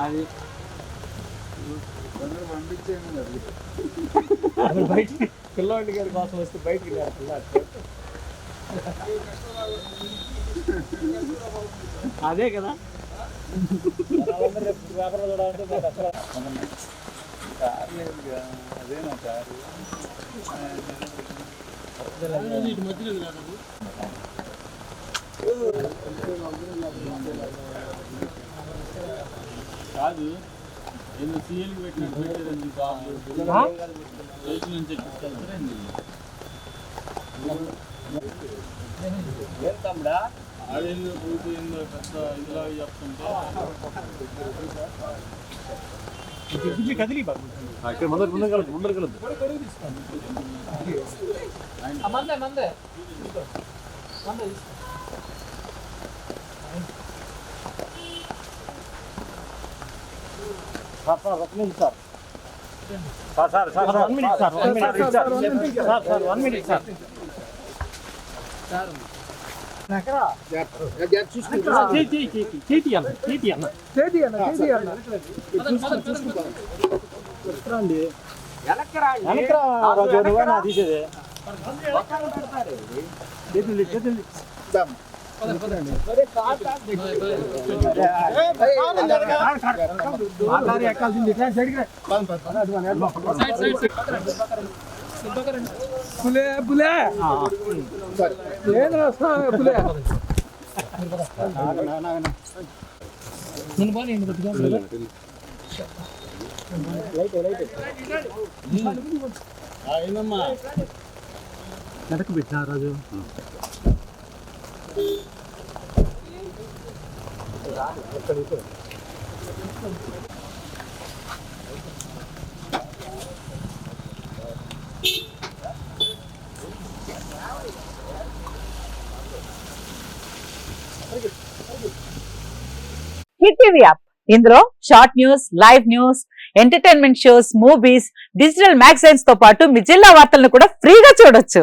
అది అసలు బయటికి పిల్లవాడి గారి కోసం వస్తే బయటికి రారు పిల్లాడు. అదే కదా రేపు వ్యాపారం చూడాలంటే మాకు అసలు కారు లేదుగా కారు కాదు ఎన్ని సీఎల్ పెట్టినట్టు పెట్టారండి బాబు. రైతుల నుంచి ఎక్కించుకెళ్తారండి ఏం తమ్ముడా? ఆడేందో పూర్తి ఏందో పెద్ద ఇదిలాగా చెప్తుంటే. కదిలి బాబు. ఇక్కడ ముందర ముందర కలదు ముందర కలదు మందే మందే sir sir sir one minute sir one minute sir sir sir one minute sir చేతి అన్న చేతి అన్న వెనకరా రాజు నువ్వేనా తీసేది చేతులు చేతులు మాట్లాడి ఎక్కాల్సింది ఇట్లా సైడ్కి రా. పులే పులే ఏం రాస్తావు పులే నేను బాగా నేను కొద్దిగా అయినమ్మా వెనక్కి పెట్టినా రాజు. Hit TV app. ఇందులో short news live news entertainment shows movies digital మ్యాగజైన్స్తో పాటు మీ జిల్లా వార్తలను కూడా ఫ్రీగా చూడొచ్చు.